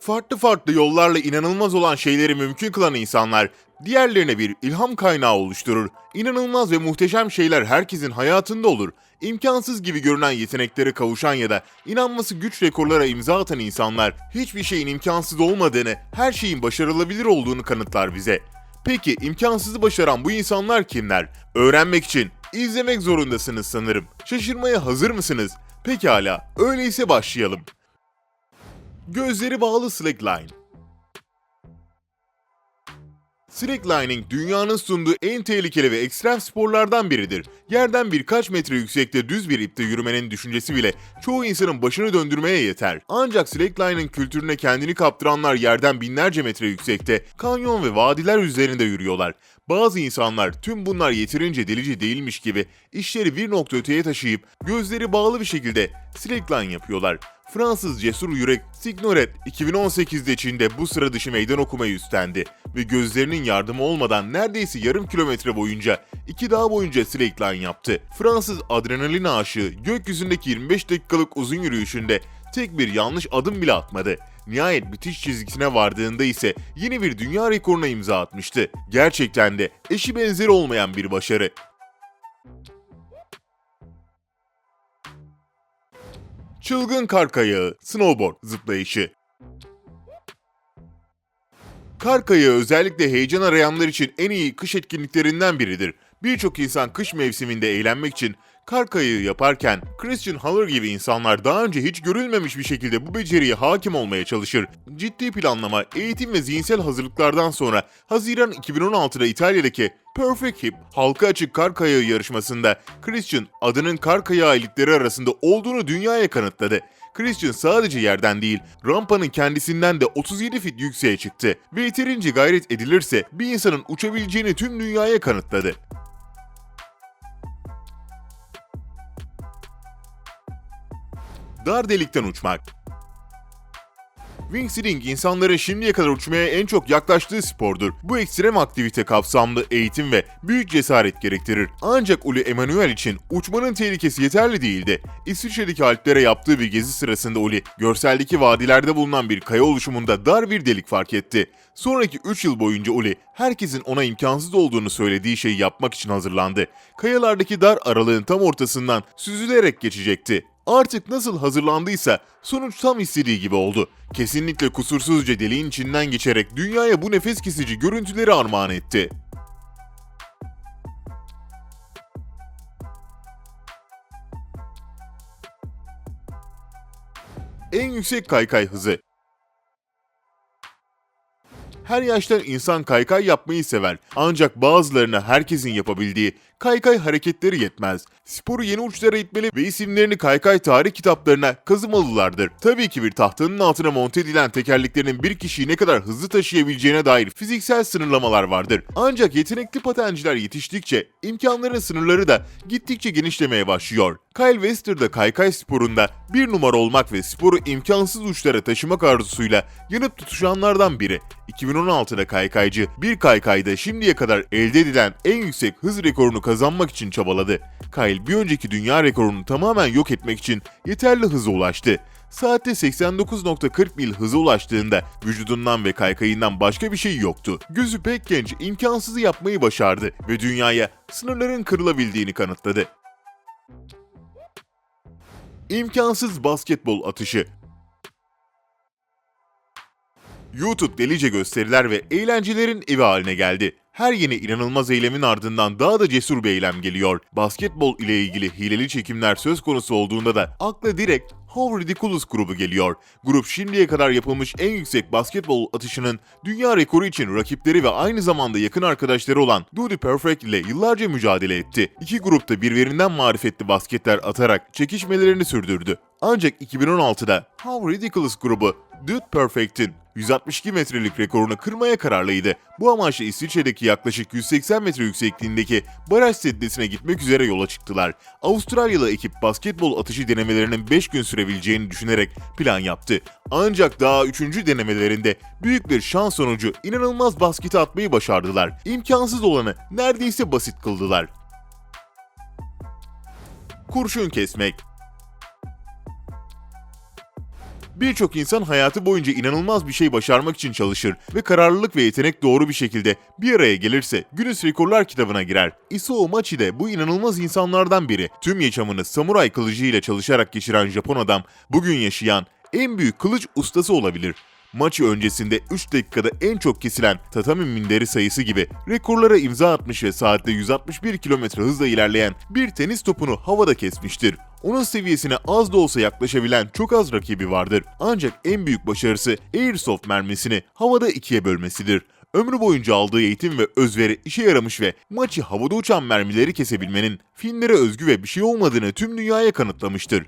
Farklı farklı yollarla inanılmaz olan şeyleri mümkün kılan insanlar diğerlerine bir ilham kaynağı oluşturur. İnanılmaz ve muhteşem şeyler herkesin hayatında olur. İmkansız gibi görünen yeteneklere kavuşan ya da inanması güç rekorlara imza atan insanlar hiçbir şeyin imkansız olmadığını, her şeyin başarılabilir olduğunu kanıtlar bize. Peki imkansızı başaran bu insanlar kimler? Öğrenmek için izlemek zorundasınız sanırım. Şaşırmaya hazır mısınız? Pekala, öyleyse başlayalım. Gözleri bağlı slackline. Slacklining dünyanın sunduğu en tehlikeli ve ekstrem sporlardan biridir. Yerden birkaç metre yüksekte düz bir ipte yürümenin düşüncesi bile çoğu insanın başını döndürmeye yeter. Ancak slacklining kültürüne kendini kaptıranlar yerden binlerce metre yüksekte, kanyon ve vadiler üzerinde yürüyorlar. Bazı insanlar tüm bunlar yeterince delici değilmiş gibi işleri bir nokta öteye taşıyıp gözleri bağlı bir şekilde slackline yapıyorlar. Fransız cesur yürek Signoret 2018'de Çin'de bu sıra dışı meydan okumayı üstlendi ve gözlerinin yardımı olmadan neredeyse yarım kilometre boyunca iki dağ boyunca slackline yaptı. Fransız adrenalin aşığı gökyüzündeki 25 dakikalık uzun yürüyüşünde tek bir yanlış adım bile atmadı. Nihayet bitiş çizgisine vardığında ise yeni bir dünya rekoruna imza atmıştı. Gerçekten de eşi benzeri olmayan bir başarı. Çılgın kar kayağı, snowboard zıplayışı. Kar kayağı özellikle heyecan arayanlar için en iyi kış etkinliklerinden biridir. Birçok insan kış mevsiminde eğlenmek için kar kayağı yaparken Christian Haller gibi insanlar daha önce hiç görülmemiş bir şekilde bu beceriye hakim olmaya çalışır. Ciddi planlama, eğitim ve zihinsel hazırlıklardan sonra Haziran 2016'da İtalya'daki Perfect Hip halka açık kar kayağı yarışmasında Christian adının kar kayağı elitleri arasında olduğunu dünyaya kanıtladı. Christian sadece yerden değil, rampanın kendisinden de 37 fit yükseğe çıktı ve yeterince gayret edilirse bir insanın uçabileceğini tüm dünyaya kanıtladı. Dar delikten uçmak Wingsuiting insanların şimdiye kadar uçmaya en çok yaklaştığı spordur. Bu ekstrem aktivite kapsamlı eğitim ve büyük cesaret gerektirir. Ancak Uli Emanuel için uçmanın tehlikesi yeterli değildi. İsviçre'deki Alplere yaptığı bir gezi sırasında Uli, görseldeki vadilerde bulunan bir kaya oluşumunda dar bir delik fark etti. Sonraki 3 yıl boyunca Uli, herkesin ona imkansız olduğunu söylediği şeyi yapmak için hazırlandı. Kayalardaki dar aralığın tam ortasından süzülerek geçecekti. Artık nasıl hazırlandıysa sonuç tam istediği gibi oldu. Kesinlikle kusursuzca deliğin içinden geçerek dünyaya bu nefes kesici görüntüleri armağan etti. En yüksek kaykay hızı her yaştan insan kaykay yapmayı sever. Ancak bazılarına herkesin yapabildiği kaykay hareketleri yetmez. Sporu yeni uçlara itmeli ve isimlerini kaykay tarih kitaplarına kazımalılardır. Tabii ki bir tahtanın altına monte edilen tekerleklerin bir kişiyi ne kadar hızlı taşıyabileceğine dair fiziksel sınırlamalar vardır. Ancak yetenekli patenciler yetiştikçe imkanların sınırları da gittikçe genişlemeye başlıyor. Kyle Wester da kaykay sporunda bir numara olmak ve sporu imkansız uçlara taşımak arzusuyla yanıp tutuşanlardan biri. 2016'da kaykaycı bir kaykayda şimdiye kadar elde edilen en yüksek hız rekorunu kazanmak için çabaladı. Kyle bir önceki dünya rekorunu tamamen yok etmek için yeterli hıza ulaştı. Saatte 89.40 mil hıza ulaştığında vücudundan ve kaykayından başka bir şey yoktu. Gözü pek genç imkansızı yapmayı başardı ve dünyaya sınırların kırılabildiğini kanıtladı. İmkansız basketbol atışı YouTube delice gösteriler ve eğlencelerin evi haline geldi. Her yeni inanılmaz eylemin ardından daha da cesur bir eylem geliyor. Basketbol ile ilgili hileli çekimler söz konusu olduğunda da akla direkt How Ridiculous grubu geliyor. Grup şimdiye kadar yapılmış en yüksek basketbol atışının dünya rekoru için rakipleri ve aynı zamanda yakın arkadaşları olan Duty Perfect ile yıllarca mücadele etti. İki grupta birbirinden marifetli basketler atarak çekişmelerini sürdürdü. Ancak 2016'da How Ridiculous grubu Dude Perfect'in 162 metrelik rekorunu kırmaya kararlıydı. Bu amaçla İsviçre'deki yaklaşık 180 metre yüksekliğindeki baraj setnesine gitmek üzere yola çıktılar. Avustralyalı ekip basketbol atışı denemelerinin 5 gün sürebileceğini düşünerek plan yaptı. Ancak daha 3. denemelerinde büyük bir şans sonucu inanılmaz basketi atmayı başardılar. İmkansız olanı neredeyse basit kıldılar. kurşun kesmek. Birçok insan hayatı boyunca inanılmaz bir şey başarmak için çalışır ve kararlılık ve yetenek doğru bir şekilde bir araya gelirse Guinness Rekorlar kitabına girer. Isao Machi de bu inanılmaz insanlardan biri. Tüm yaşamını samuray kılıcıyla çalışarak geçiren Japon adam bugün yaşayan en büyük kılıç ustası olabilir. Maçı öncesinde 3 dakikada en çok kesilen tatami minderi sayısı gibi rekorlara imza atmış ve saatte 161 km hızla ilerleyen bir tenis topunu havada kesmiştir. Onun seviyesine az da olsa yaklaşabilen çok az rakibi vardır. Ancak en büyük başarısı Airsoft mermisini havada ikiye bölmesidir. Ömrü boyunca aldığı eğitim ve özveri işe yaramış ve maçı havada uçan mermileri kesebilmenin Finlere özgü ve bir şey olmadığını tüm dünyaya kanıtlamıştır.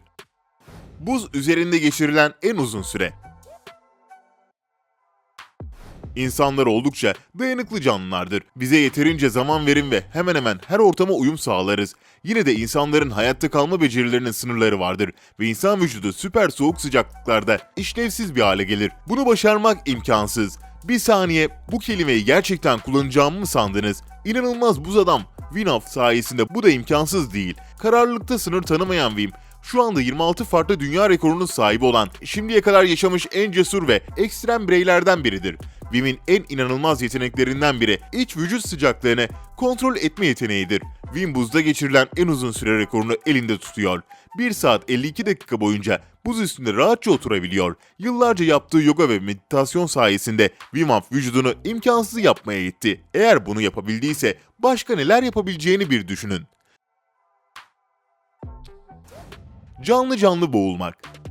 Buz üzerinde geçirilen en uzun süre İnsanlar oldukça dayanıklı canlılardır. Bize yeterince zaman verin ve hemen hemen her ortama uyum sağlarız. Yine de insanların hayatta kalma becerilerinin sınırları vardır ve insan vücudu süper soğuk sıcaklıklarda işlevsiz bir hale gelir. Bunu başarmak imkansız. Bir saniye bu kelimeyi gerçekten kullanacağımı mı sandınız? İnanılmaz buz adam Winov sayesinde bu da imkansız değil. Kararlılıkta sınır tanımayan Wim şu anda 26 farklı dünya rekorunun sahibi olan, şimdiye kadar yaşamış en cesur ve ekstrem bireylerden biridir. Wim'in en inanılmaz yeteneklerinden biri iç vücut sıcaklığını kontrol etme yeteneğidir. Wim buzda geçirilen en uzun süre rekorunu elinde tutuyor. 1 saat 52 dakika boyunca buz üstünde rahatça oturabiliyor. Yıllarca yaptığı yoga ve meditasyon sayesinde Wim Hof vücudunu imkansız yapmaya itti. Eğer bunu yapabildiyse başka neler yapabileceğini bir düşünün. Canlı canlı boğulmak.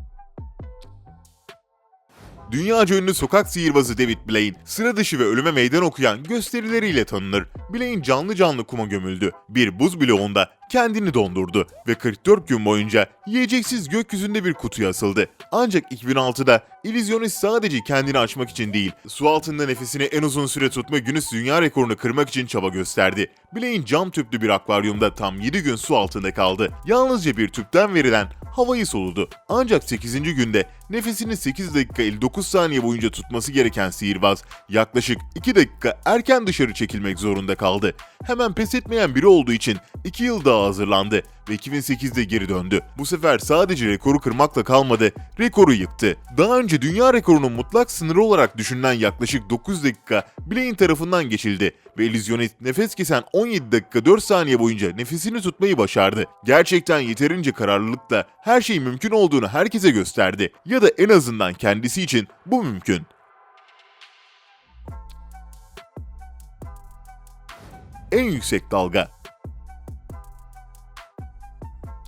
Dünyaca ünlü sokak sihirbazı David Blaine, sıra dışı ve ölüme meydan okuyan gösterileriyle tanınır. Blaine canlı canlı kuma gömüldü. Bir buz bloğunda kendini dondurdu ve 44 gün boyunca yiyeceksiz gökyüzünde bir kutuya asıldı. Ancak 2006'da illüzyonist sadece kendini açmak için değil, su altında nefesini en uzun süre tutma Guinness Dünya Rekorunu kırmak için çaba gösterdi. Blaine cam tüplü bir akvaryumda tam 7 gün su altında kaldı. Yalnızca bir tüpten verilen havayı soludu. Ancak 8. günde nefesini 8 dakika 59 saniye boyunca tutması gereken sihirbaz yaklaşık 2 dakika erken dışarı çekilmek zorunda kaldı. Hemen pes etmeyen biri olduğu için 2 yıl daha hazırlandı ve 2008'de geri döndü. Bu sefer sadece rekoru kırmakla kalmadı, rekoru yıktı. Daha önce dünya rekorunun mutlak sınırı olarak düşünülen yaklaşık 9 dakika Blaine tarafından geçildi ve illüzyonist nefes kesen 17 dakika 4 saniye boyunca nefesini tutmayı başardı. Gerçekten yeterince kararlılıkla her şeyin mümkün olduğunu herkese gösterdi. Ya da en azından kendisi için bu mümkün. En yüksek dalga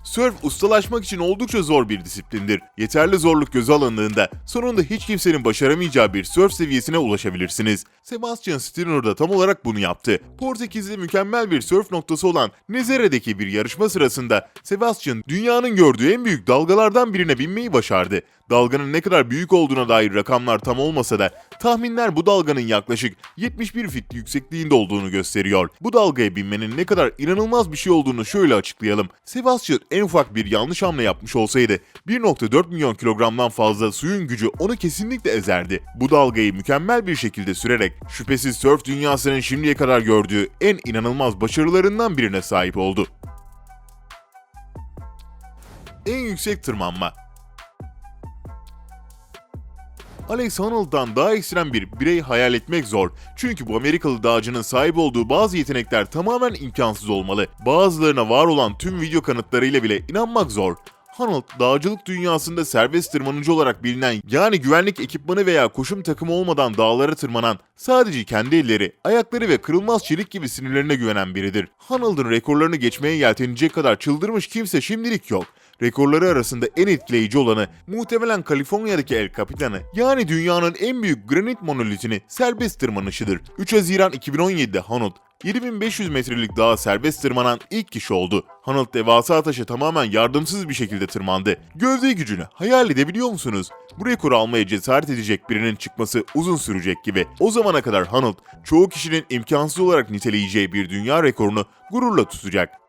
Sörf ustalaşmak için oldukça zor bir disiplindir. Yeterli zorluk göze alındığında sonunda hiç kimsenin başaramayacağı bir sörf seviyesine ulaşabilirsiniz. Sebastian Stirner da tam olarak bunu yaptı. Portekizli mükemmel bir sörf noktası olan Nezere'deki bir yarışma sırasında Sebastian dünyanın gördüğü en büyük dalgalardan birine binmeyi başardı. Dalganın ne kadar büyük olduğuna dair rakamlar tam olmasa da tahminler bu dalganın yaklaşık 71 fit yüksekliğinde olduğunu gösteriyor. Bu dalgaya binmenin ne kadar inanılmaz bir şey olduğunu şöyle açıklayalım. Sebastian en ufak bir yanlış hamle yapmış olsaydı 1.4 milyon kilogramdan fazla suyun gücü onu kesinlikle ezerdi. Bu dalgayı mükemmel bir şekilde sürerek şüphesiz surf dünyasının şimdiye kadar gördüğü en inanılmaz başarılarından birine sahip oldu. En yüksek tırmanma Alex Honnold'dan daha ekstrem bir birey hayal etmek zor. Çünkü bu Amerikalı dağcının sahip olduğu bazı yetenekler tamamen imkansız olmalı. Bazılarına var olan tüm video kanıtlarıyla bile inanmak zor. Honnold, dağcılık dünyasında serbest tırmanıcı olarak bilinen yani güvenlik ekipmanı veya koşum takımı olmadan dağlara tırmanan, sadece kendi elleri, ayakları ve kırılmaz çelik gibi sinirlerine güvenen biridir. Honnold'un rekorlarını geçmeye yeltenecek kadar çıldırmış kimse şimdilik yok. Rekorları arasında en etkileyici olanı muhtemelen Kaliforniya'daki El Capitan'ı yani dünyanın en büyük granit monolitini serbest tırmanışıdır. 3 Haziran 2017'de Honnold 7500 metrelik dağa serbest tırmanan ilk kişi oldu. Honnold devasa taşı tamamen yardımsız bir şekilde tırmandı. Gövde gücünü hayal edebiliyor musunuz? Bu rekoru almaya cesaret edecek birinin çıkması uzun sürecek gibi. O zamana kadar Honnold çoğu kişinin imkansız olarak niteleyeceği bir dünya rekorunu gururla tutacak.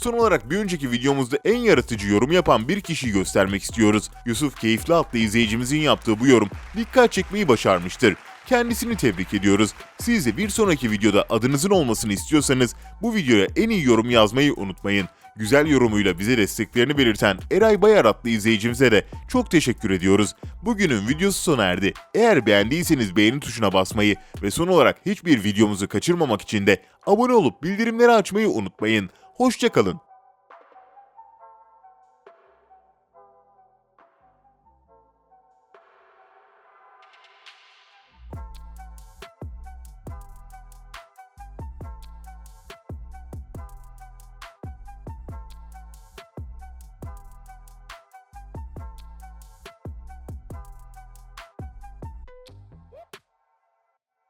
Son olarak bir önceki videomuzda en yaratıcı yorum yapan bir kişiyi göstermek istiyoruz. Yusuf Keyifli adlı izleyicimizin yaptığı bu yorum dikkat çekmeyi başarmıştır. Kendisini tebrik ediyoruz. Siz de bir sonraki videoda adınızın olmasını istiyorsanız bu videoya en iyi yorum yazmayı unutmayın. Güzel yorumuyla bize desteklerini belirten Eray Bayar adlı izleyicimize de çok teşekkür ediyoruz. Bugünün videosu sona erdi. Eğer beğendiyseniz beğeni tuşuna basmayı ve son olarak hiçbir videomuzu kaçırmamak için de abone olup bildirimleri açmayı unutmayın. Hoşçakalın.